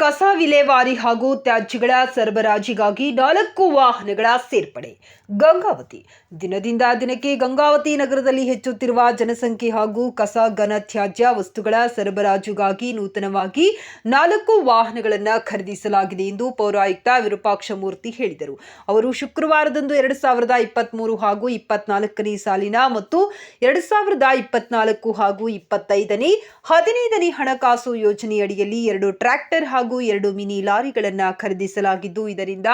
ಕಸ ವಿಲೇವಾರಿ ಹಾಗೂ ತ್ಯಾಜ್ಯಗಳ ಸರಬರಾಜಿಗಾಗಿ ನಾಲ್ಕು ವಾಹನಗಳ ಸೇರ್ಪಡೆ. ಗಂಗಾವತಿ. ದಿನದಿಂದ ದಿನಕ್ಕೆ ಗಂಗಾವತಿ ನಗರದಲ್ಲಿ ಹೆಚ್ಚುತ್ತಿರುವ ಜನಸಂಖ್ಯೆ ಹಾಗೂ ಕಸ, ಘನ, ತ್ಯಾಜ್ಯ ವಸ್ತುಗಳ ಸರಬರಾಜುಗಾಗಿ ನೂತನವಾಗಿ ನಾಲ್ಕು ವಾಹನಗಳನ್ನು ಖರೀದಿಸಲಾಗಿದೆ ಎಂದು ಪೌರಾಯುಕ್ತ ವಿರೂಪಾಕ್ಷಮೂರ್ತಿ ಹೇಳಿದರು. ಅವರು ಶುಕ್ರವಾರದಂದು ಎರಡು ಸಾವಿರದ ಇಪ್ಪತ್ತ್ಮೂರು ಹಾಗೂ ಇಪ್ಪತ್ನಾಲ್ಕನೇ ಸಾಲಿನ ಮತ್ತು ಎರಡು ಸಾವಿರದ ಇಪ್ಪತ್ನಾಲ್ಕು ಹಾಗೂ ಇಪ್ಪತ್ತೈದನೇ, ಹದಿನೈದನೇ ಹಣಕಾಸು ಯೋಜನೆಯಡಿಯಲ್ಲಿ ಎರಡು ಟ್ರ್ಯಾಕ್ಟರ್ ಹಾಗೂ ಎರಡು ಮಿನಿ ಲಾರಿಗಳನ್ನು ಖರೀದಿಸಲಾಗಿದ್ದು, ಇದರಿಂದ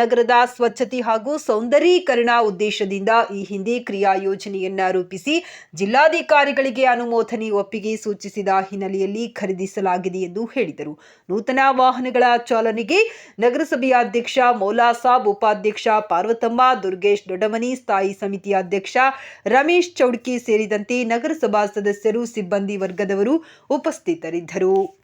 ನಗರದ ಸ್ವಚ್ಛತೆ ಹಾಗೂ ಸೌಂದರೀಕರಣ ಉದ್ದೇಶದಿಂದ ಈ ಹಿಂದೆ ಕ್ರಿಯಾ ಯೋಜನೆಯನ್ನು ರೂಪಿಸಿ ಜಿಲ್ಲಾಧಿಕಾರಿಗಳಿಗೆ ಅನುಮೋದನೆ ಒಪ್ಪಿಗೆ ಸೂಚಿಸಿದ ಹಿನ್ನೆಲೆಯಲ್ಲಿ ಖರೀದಿಸಲಾಗಿದೆ ಎಂದು ಹೇಳಿದರು. ನೂತನ ವಾಹನಗಳ ಚಾಲನೆಗೆ ನಗರಸಭೆಯ ಅಧ್ಯಕ್ಷ ಮೌಲಾ ಸಾಬ್ ಉಪಾಧ್ಯಕ್ಷ ಪಾರ್ವತಮ್ಮ, ದುರ್ಗೇಶ್ ದೊಡ್ಡಮನಿ, ಸ್ಥಾಯಿ ಸಮಿತಿಯ ಅಧ್ಯಕ್ಷ ರಮೇಶ್ ಚೌಡ್ಕಿ ಸೇರಿದಂತೆ ನಗರಸಭಾ ಸದಸ್ಯರು, ಸಿಬ್ಬಂದಿ ವರ್ಗದವರು ಉಪಸ್ಥಿತರಿದ್ದರು.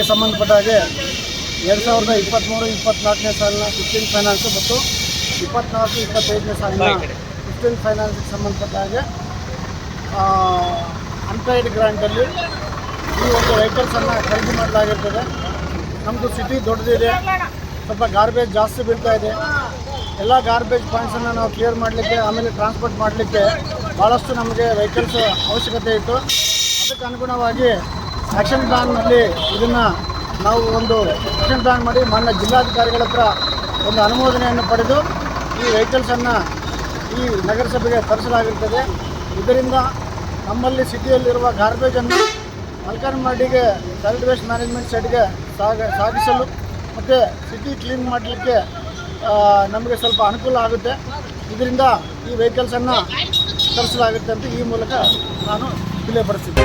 ಸಭೆಗೆ ಸಂಬಂಧಪಟ್ಟ ಹಾಗೆ ಎರಡು ಸಾವಿರದ ಇಪ್ಪತ್ತ್ಮೂರು ಇಪ್ಪತ್ತ್ನಾಲ್ಕನೇ ಸಾಲಿನ ಫಿಫ್ಟೀನ್ ಫೈನಾನ್ಸ್ ಮತ್ತು ಇಪ್ಪತ್ನಾಲ್ಕು ಇಪ್ಪತ್ತೈದನೇ ಸಾಲಿನ ಫಿಫ್ಟೀನ್ ಫೈನಾನ್ಸ್ಗೆ ಸಂಬಂಧಪಟ್ಟ ಹಾಗೆ ಅನ್ಪೇಯ್ಡ್ ಗ್ರಾಂಟಲ್ಲಿ ಈ ಒಂದು ವೆಹಿಕಲ್ಸನ್ನು ಖರೀದಿ ಮಾಡಲಾಗಿರ್ತದೆ. ನಮ್ಮದು ಸಿಟಿ ದೊಡ್ಡದಿದೆ. ಸ್ವಲ್ಪ ಗಾರ್ಬೇಜ್ ಜಾಸ್ತಿ ಬೀಳ್ತಾ ಇದೆ. ಎಲ್ಲ ಗಾರ್ಬೇಜ್ ಪಾಯಿಂಟ್ಸನ್ನು ನಾವು ಕ್ಲಿಯರ್ ಮಾಡಲಿಕ್ಕೆ ಆಮೇಲೆ ಟ್ರಾನ್ಸ್ಪೋರ್ಟ್ ಮಾಡಲಿಕ್ಕೆ ಭಾಳಷ್ಟು ನಮಗೆ ವೆಹಿಕಲ್ಸ್ ಅವಶ್ಯಕತೆ ಇತ್ತು. ಅದಕ್ಕೆ ಅನುಗುಣವಾಗಿ ಆ್ಯಕ್ಷನ್ ಪ್ಲಾನ್ನಲ್ಲಿ ಇದನ್ನು ನಾವು ಒಂದು ಆ್ಯಕ್ಷನ್ ಪ್ಲಾನ್ ಮಾಡಿ ಮಾನ್ಯ ಜಿಲ್ಲಾಧಿಕಾರಿಗಳ ಹತ್ರ ಒಂದು ಅನುಮೋದನೆಯನ್ನು ಪಡೆದು ಈ ವೆಹಿಕಲ್ಸನ್ನು ಈ ನಗರಸಭೆಗೆ ತರಿಸಲಾಗಿರ್ತದೆ. ಇದರಿಂದ ನಮ್ಮಲ್ಲಿ ಸಿಟಿಯಲ್ಲಿರುವ ಗಾರ್ಬೇಜನ್ನು ಮಲ್ಕನ್ಮಾಡಿಗೆ ಸಾಲಿಡ್ ವೇಸ್ಟ್ ಮ್ಯಾನೇಜ್ಮೆಂಟ್ ಸೈಡ್ಗೆ ಸಾಗ, ಸಾಗಿಸಲು ಮತ್ತು ಸಿಟಿ ಕ್ಲೀನ್ ಮಾಡಲಿಕ್ಕೆ ನಮಗೆ ಸ್ವಲ್ಪ ಅನುಕೂಲ ಆಗುತ್ತೆ. ಇದರಿಂದ ಈ ವೆಹಿಕಲ್ಸನ್ನು ತರಿಸಲಾಗುತ್ತೆ ಅಂತ ಈ ಮೂಲಕ ನಾನು ಇಲ್ಲೇ ಬರ್ತೀವಿ